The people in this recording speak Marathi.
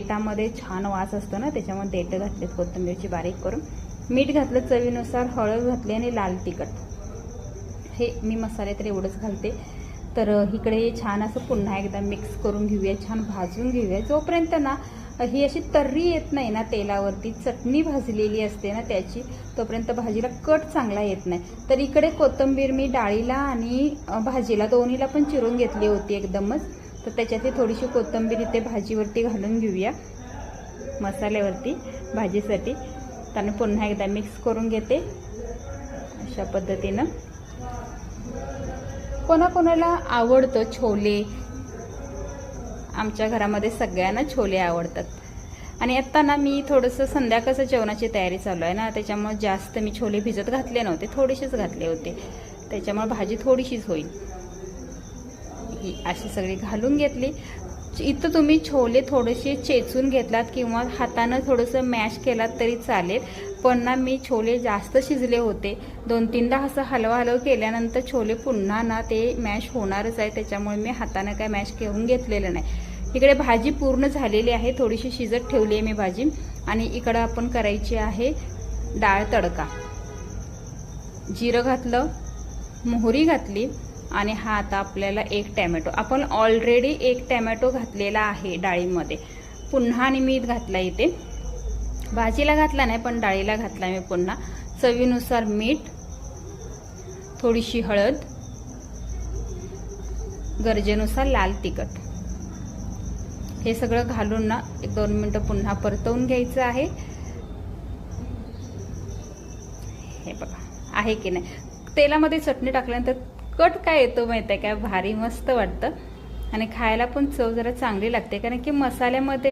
पिठामध्ये छान वास असतो ना त्याच्यामुळे देठं घातलेत कोथिंबीरची बारीक करून. मीठ घातलं चवीनुसार हळद घातली आणि लाल तिखट. हे मी मसाले तर एवढंच घालते. तर इकडे छान असं पुन्हा एकदा मिक्स करून घेऊया छान भाजून घेऊया. जोपर्यंत ना ही अशी तर्री येत नाही ना तेलावरती चटणी भाजलेली असते ना त्याची तोपर्यंत भाजीला कट चांगला येत नाही. तर इकडे कोथिंबीर मी डाळीला आणि भाजीला दोन्हीला पण चिरून घेतली होती एकदमच. तर त्याच्यातली थोडीशी कोथंबीर इथे भाजीवरती घालून घेऊया. मसाल्यावरती भाजीसाठी. त्यानं पुन्हा एकदा मिक्स करून घेते. अशा पद्धतीनं. कोणाकोणाला आवडतं छोले? आमच्या घरामध्ये सगळ्यांना छोले आवडतात. आणि आत्ता ना मी थोडंसं संध्याकाळचं जेवणाची तयारी चालू आहे ना त्याच्यामुळे जास्त मी छोले भिजत घातले नव्हते थोडेसेच घातले होते. त्याच्यामुळे भाजी थोडीशीच होईल. ही अशी सगळी घालून घेतली. इथं तुम्ही छोले थोडेसे चेचून घेतलात किंवा हातानं थोडंसं मॅश केलात तरी चालेल. पण ना मी छोले जास्त शिजले होते. दोन तीनदा असं हलवा हलव केल्यानंतर छोले पुन्हा ना ते मॅश होणारच आहे. त्याच्यामुळे मी हातानं काय मॅश करून घेतलेलं नाही. इकडे भाजी पूर्ण झालेली आहे. थोडीशी शिजत ठेवली आहे मी भाजी. आणि इकडं आपण करायची आहे डाळ तडका. जिरं घातलं मोहरी घातली आणि हा आता आपल्याला एक टॅमॅटो. आपण ऑलरेडी एक टॅमॅटो घातलेला आहे डाळीमध्ये. पुन्हा आणि मीठ घातला इथे. भाजीला घातला नाही पण डाळीला घातला मी पुन्हा. चवीनुसार मीठ थोडीशी हळद गरजेनुसार लाल तिखट. हे सगळं घालून ना एक दोन मिनटं पुन्हा परतवून घ्यायचं आहे. हे बघा आहे की नाही? तेलामध्ये चटणी टाकल्यानंतर कट काय येतो माहिती आहे काय भारी मस्त वाटतं. आणि खायला पण चव जरा चांगली लागते. कारण की मसाल्यामध्ये